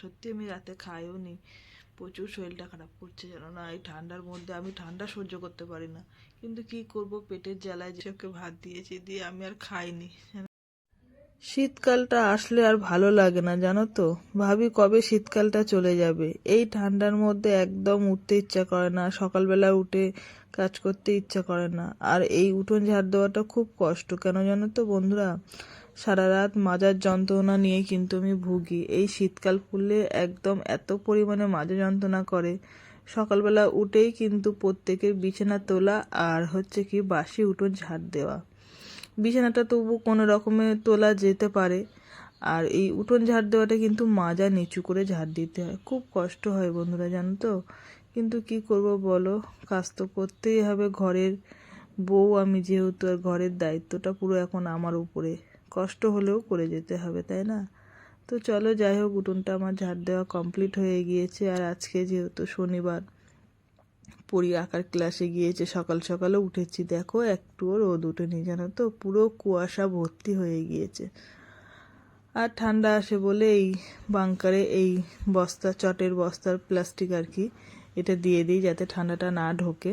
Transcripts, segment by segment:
সত্যি আমি রাতে খাইও নি প্রচুর শরীরটা খারাপ করছে জানো না, এই ঠান্ডার মধ্যে আমি ঠান্ডা সহ্য করতে পারি না। কিন্তু কি করব, পেটের জ্বালায় যেসবকে ভাত দিয়েছি দিয়ে আমি আর খাইনি। শীতকালটা আসলে আর ভালো লাগে না, জানো তো? ভাবি কবে শীতকালটা চলে যাবে? এই ঠান্ডার মধ্যে একদম উঠতে ইচ্ছা করে না, সকালবেলা উঠে কাজ করতে ইচ্ছা করে না। আর এই উঠোন ঝাড় দেওয়াটা খুব কষ্ট। কেন জানো তো বন্ধুরা? সারা রাত মাজার যন্ত্রণা নিয়ে কিন্তু আমি ভুগি। এই শীতকাল পড়লে একদম এত পরিমাণে মাজা যন্ত্রণা করে। সকালবেলা উঠেই কিন্তু প্রত্যেকের বিছানা তোলা আর হচ্ছে কি বাসি উঠোন ঝাড় দেওয়া। বিছানাটা তবু কোনো রকমে তোলা যেতে পারে। আর এই উঠোন ঝাড় দেওয়াটা কিন্তু মাজা নিচু করে ঝাড় দিতে হয়। খুব কষ্ট হয় বন্ধুরা, জানো তো? কিন্তু কি করব বলো? কাজ তো করতেই হবে। ঘরের বউ আমি যেহেতু, আর ঘরের দায়িত্বটা পুরো এখন আমার উপরে। কষ্ট হলেও করে যেতে হবে, তাই না? তো চলো যাই হোক, উঠোনটা আমার ঝাড় দেওয়া কমপ্লিট হয়ে গিয়েছে আর আজকে যেহেতু শনিবার পড়ি আঁকার ক্লাসে গিয়েছে, সকাল সকালে উঠেছি। দেখো, একটুও রোদ উঠেনি জানো তো? পুরো কুয়াশা ভর্তি হয়ে গিয়েছে। আর ঠান্ডা আসে বলে এই বাংকারে এই বস্তা, চটের বস্তার প্লাস্টিক আর কি, এটা দিয়ে দিই যাতে ঠান্ডাটা না ঢোকে।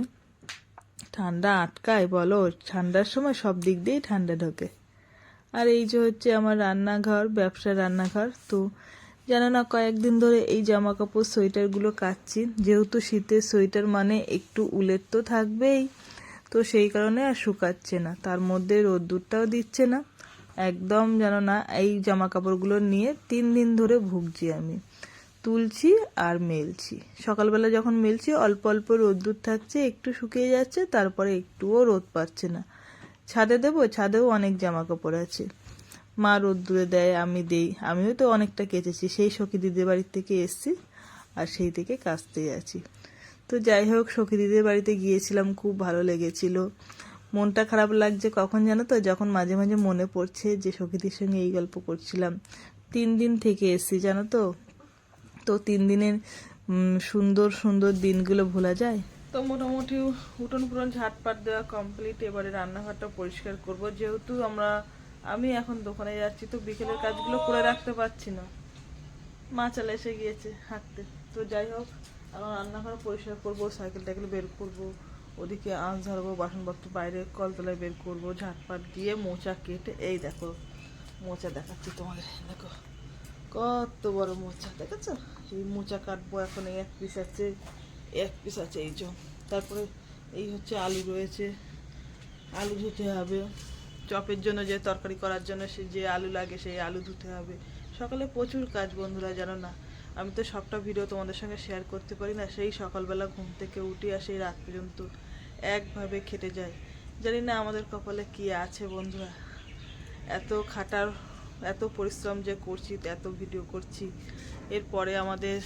ঠান্ডা আটকায়, বলো? ঠান্ডার সময় সব দিক দিয়েই ঠান্ডা ঢোকে। আর এই যে হচ্ছে আমার রান্নাঘর ব্যবসা রান্নাঘর, তো জানো না কয়েকদিন ধরে এই জামা কাপড় সোয়েটারগুলো কাচ্ছি। যেহেতু শীতের সোয়েটার মানে একটু উলের তো থাকবেই, তো সেই কারণে আর শুকাচ্ছে না। তার মধ্যে রোদ্দুরটাও দিচ্ছে না। একদম জানো না এই জামা কাপড়গুলো নিয়ে তিন দিন ধরে ভুগছি আমি। তুলছি আর মেলছি। সকালবেলা যখন মেলছি, অল্প অল্প রোদ্দুর থাকছে, একটু শুকিয়ে যাচ্ছে, তারপরে একটুও রোদ পাচ্ছে না। ছাদে দেবো, ছাদেও অনেক জামা কাপড় আছে। মা রোদ্দুরে দেয়, আমি দেই। আমিও তো অনেকটা কেচেছি, সেই সখী দিদির বাড়ির থেকে এসছি আর সেই থেকে কাচতেই আছি। তো যাই হোক, সখী দিদির বাড়িতে গিয়েছিলাম, খুব ভালো লেগেছিল। মনটা খারাপ লাগছে কখন জানো তো, যখন মাঝে মাঝে মনে পড়ছে যে সখীদের সঙ্গে এই গল্প করছিলাম। তিন দিন থেকে এসছি, জানো তো। তো তিন দিনের সুন্দর সুন্দর দিনগুলো ভোলা যায়। তো মোটামুটি উঠোন পুরন ঝাটপাট দেওয়া কমপ্লিট এবারে রান্নাঘরটা পরিষ্কার করব। যেহেতু আমরা, আমি এখন দোকানে যাচ্ছি, তো বিকেলের কাজগুলো করে রাখতে পারছি না। মা এসে গিয়েছে হাঁটতে। তো যাই হোক, এখন রান্নাঘর পরিষ্কার করব সাইকেল টাইকেল বের করব। ওদিকে আঁচ ধরবো বাসনপত্র বাইরে কলতলায় বের করব, ঝাটপাট দিয়ে মোচা কেটে, এই দেখো, মোচা দেখাচ্ছি তোমাদের, দেখো। কত বড় মোচা, দেখেছ? এই মোচা কাটবো এখন, এই এক পিস আছে। এক পিস আছে এই যে। তারপরে এই হচ্ছে আলু রয়েছে। আলু ধুতে হবে। চপের জন্য যে তরকারি করার জন্য সে যে আলু লাগে সেই আলু ধুতে হবে। সকালে প্রচুর কাজ বন্ধুরা, জানো না? আমি তো সবটা ভিডিও তোমাদের সঙ্গে শেয়ার করতে পারি না। সেই সকালবেলা ঘুম থেকে উঠি আর সেই রাত পর্যন্ত একভাবে খেটে যায়। জানি না আমাদের কপালে কি আছে বন্ধুরা। এত খাটার, এত পরিশ্রম যে করছি, এত ভিডিও করছি। এরপরে আমাদের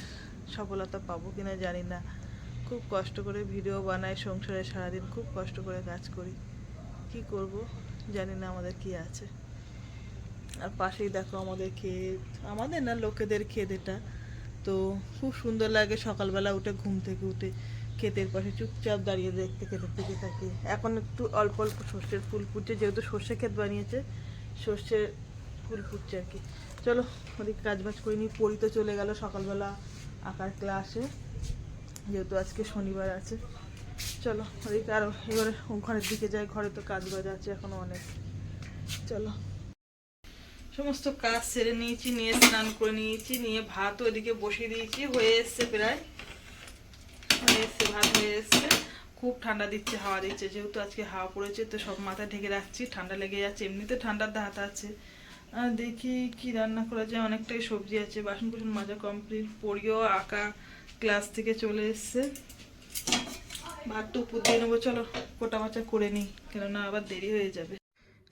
সফলতা পাবো কিনা জানি না। খুব কষ্ট করে ভিডিও বানাই, সংসারে সারাদিন খুব কষ্ট করে কাজ করি। কি করব? জানি না আমাদের কি আছে। আর পাশেই দেখো আমাদের ক্ষেত। আমাদের না, লোকেদের ক্ষেত এটা। তো খুব সুন্দর লাগে সকালবেলা উঠে ঘুম থেকে উঠে ক্ষেতের পাশে চুপচাপ দাঁড়িয়ে দেখতে, ক্ষেতের দিকে থাকি এখন একটু অল্প অল্প সর্ষের ফুল ফুটছে, যেহেতু সর্ষে ক্ষেত বানিয়েছে, সর্ষের ফুল ফুটছে আর কি। চলো, ওদিকে কাজ বাজ করে নিই তো চলে গেল সকালবেলা আঁকার ক্লাসে যেহেতু আজকে শনিবার আছে। চলো ওদিকে আরও এবারে ঘরের দিকে যাই, ঘরে তো কাজ বাজ আছে এখনও অনেক। চলো। সমস্ত কাজ সেরে নিয়েছি, নিয়ে স্নান করে নিয়েছি, নিয়ে ভাত ওদিকে বসিয়ে দিয়েছি, হয়ে এসছে প্রায়। হয়ে এসছে, ভাত হয়ে এসছে। খুব ঠান্ডা দিচ্ছে, হাওয়া দিচ্ছে, যেহেতু আজকে হাওয়া পড়েছে, তো সব মাথা ঢেকে রাখছি, ঠান্ডা লেগে যাচ্ছে, এমনিতে ঠান্ডার হাত আছে। দেখি কি রান্না করা যায়। অনেকটাই সবজি আছে বাসন কুসন মাজা কমপ্লিট পড়িও আঁকা ক্লাস থেকে চলে এসছে। ভাতটা উপর দিয়ে নেব, চলো কোটা মাচা করে নিই, কেননা আবার দেরি হয়ে যাবে।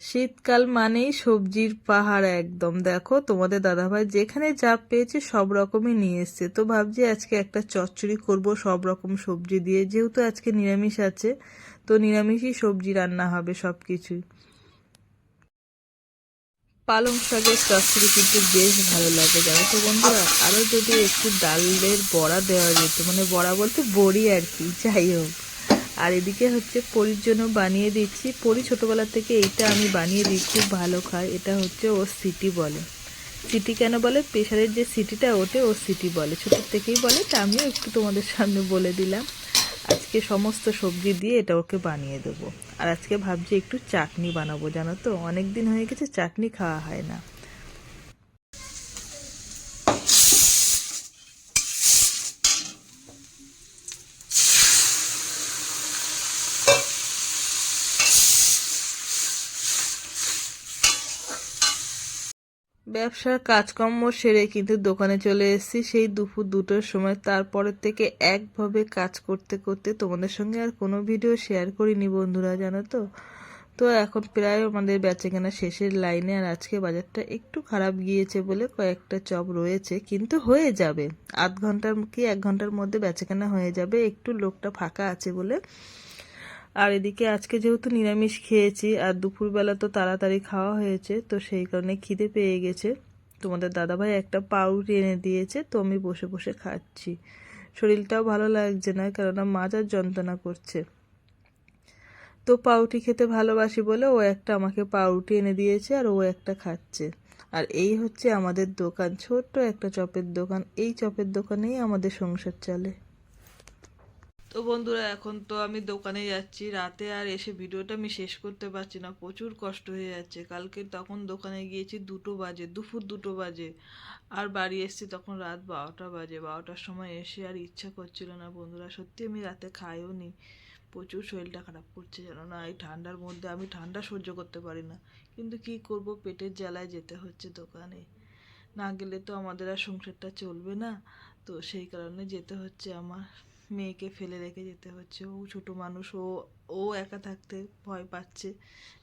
শীতকাল মানেই সবজির পাহাড় একদম। দেখো, তোমাদের দাদাভাই যেখানে যা পেয়েছে সব রকমই নিয়ে এসছে। তো ভাবছি আজকে একটা চচ্চড়ি করব, সব রকম সবজি দিয়ে। যেহেতু আজকে নিরামিষ আছে, তো নিরামিষই সবজি রান্না হবে সব কিছুই পালং শাকের চচ্চড়ি কিন্তু বেশ ভালো লাগে, জানো তো বন্ধুরা? আরও যদি একটু ডালের বড়া দেওয়া যেত মানে বড়া বলতে বড়ি আর কি, যাই হোক। আর এদিকে হচ্ছে পরির জন্য বানিয়ে দিচ্ছি। পরি ছোটোবেলা থেকে এইটা আমি বানিয়ে দিই, খুব ভালো খায়। এটা হচ্ছে ও সিটি বলে। সিটি কেন বলে? প্রেশারের যে সিটিটা ওঠে ও সিটি বলে। ছোটোর থেকেই বলে, তা আমিও একটু তোমাদের সামনে বলে দিলাম। আজকে সমস্ত সবজি দিয়ে এটা ওকে বানিয়ে দেবো। আর আজকে ভাবছি একটু চাটনি বানাবো, জানো তো? অনেক দিন হয়ে গেছে চাটনি খাওয়া হয় না। ব্যবসার কাজকর্ম সেরে কিন্তু দোকানে চলে এসেছি। সেই দুপুর দুটোর সময় তারপরের থেকে একভাবে কাজ করতে করতে তোমাদের সঙ্গে আর কোনো ভিডিও শেয়ার করিনি বন্ধুরা, জানো তো? তো এখন প্রায় আমাদের বেচাকেনা শেষের লাইনে আর আজকে বাজারটা একটু খারাপ গিয়েছে বলে কয়েকটা চপ রয়েছে, কিন্তু হয়ে যাবে। আধ ঘণ্টার কি এক ঘণ্টার মধ্যে বেচাকেনা হয়ে যাবে, একটু লোকটা ফাঁকা আছে বলে। আর এদিকে আজকে যেহেতু নিরামিষ খেয়েছি, আর দুপুরবেলা তো তাড়াতাড়ি খাওয়া হয়েছে, তো সেই কারণে খিদে পেয়ে গেছে। তোমাদের দাদাভাই একটা পাউরুটি এনে দিয়েছে, তো আমি বসে বসে খাচ্ছি। শরীরটাও ভালো লাগছে না, কেননা মাজার যন্ত্রণা করছে। তো পাউরুটি খেতে ভালোবাসি বলে ও একটা আমাকে পাউরুটি এনে দিয়েছে আর ও একটা খাচ্ছে। আর এই হচ্ছে আমাদের দোকান, ছোট্ট একটা চপের দোকান। এই চপের দোকানেই আমাদের সংসার চলে। তো বন্ধুরা, এখন তো আমি দোকানে যাচ্ছি। রাতে আর এসে ভিডিওটা আমি শেষ করতে পারছি না। প্রচুর কষ্ট হয়ে যাচ্ছে। কালকে তখন দোকানে গিয়েছি, দুটো বাজে, দুপুর দুটো বাজে। আর বাড়ি এসেছি তখন রাত বারোটা বাজে। বারোটার সময় এসে আর ইচ্ছা করছিল না বন্ধুরা। সত্যি আমি রাতে খাইও নি। প্রচুর শরীরটা খারাপ করছে জানো না। এই ঠান্ডার মধ্যে আমি ঠান্ডা সহ্য করতে পারি না। কিন্তু কি করব? পেটের জ্বালায় যেতে হচ্ছে দোকানে। না গেলে তো আমাদের আর সংসারটা চলবে না। তো সেই কারণে যেতে হচ্ছে আমার। মেয়েকে ফেলে রেখে যেতে হচ্ছে। ও ছোটো মানুষ, ও ও একা থাকতে ভয় পাচ্ছে।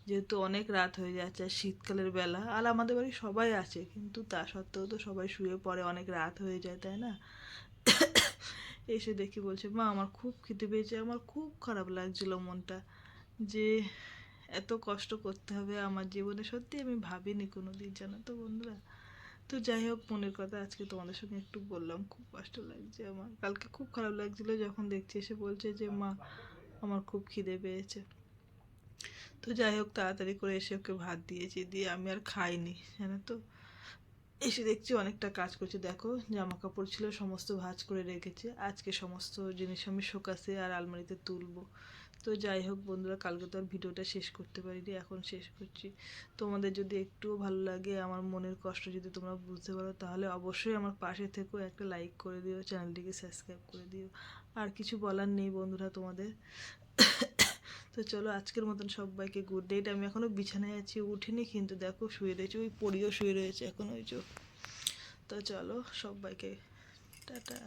যেহেতু অনেক রাত হয়ে যাচ্ছে, আর শীতকালের বেলা, আর আমাদের বাড়ি সবাই আছে, কিন্তু তা সত্ত্বেও তো সবাই শুয়ে পড়ে, অনেক রাত হয়ে যায়, তাই না? এসে দেখি বলছে, মা, আমার খুব খিদে পেয়েছে, আমার খুব খারাপ লাগছিল মনটা যে এত কষ্ট করতে হবে আমার জীবনে। সত্যি আমি ভাবিনি কোনো দিন জানো তো বন্ধুরা? তো যাই হোক, মনের কথা আজকে তোমাদের সঙ্গে একটু বললাম। খুব কষ্ট লাগছে আমার। কালকে খুব খারাপ লাগছিল যখন দেখছি এসে বলছে যে, মা, আমার খুব খিদে পেয়েছে। তো যাই হোক, তাড়াতাড়ি করে এসে ওকে ভাত দিয়েছি, দিয়ে আমি আর খাইনি, জানো তো। এসে দেখছি অনেকটা কাজ করছে। দেখো জামা কাপড় ছিল, সমস্ত ভাজ করে রেখেছে। আজকে সমস্ত জিনিস আমি শোকাসে আর আলমারিতে তুলবো। তো যাই হোক বন্ধুরা, কালকে তো আর ভিডিওটা শেষ করতে পারিনি, এখন শেষ করছি। তোমাদের যদি একটুও ভালো লাগে, আমার মনের কষ্ট যদি তোমরা বুঝতে পারো, তাহলে অবশ্যই আমার পাশে থেকেও একটা লাইক করে দিও, চ্যানেলটিকে সাবস্ক্রাইব করে দিও। আর কিছু বলার নেই বন্ধুরা তোমাদের। তো চলো, আজকের মতন সবাইকে গুড নাইট আমি এখনও বিছানায় আছি, উঠিনি, কিন্তু দেখো শুয়ে রয়েছে, ওই পড়িও শুয়ে রয়েছে এখন, ওই চোখ তো চলো, সবাইকে, টাটা।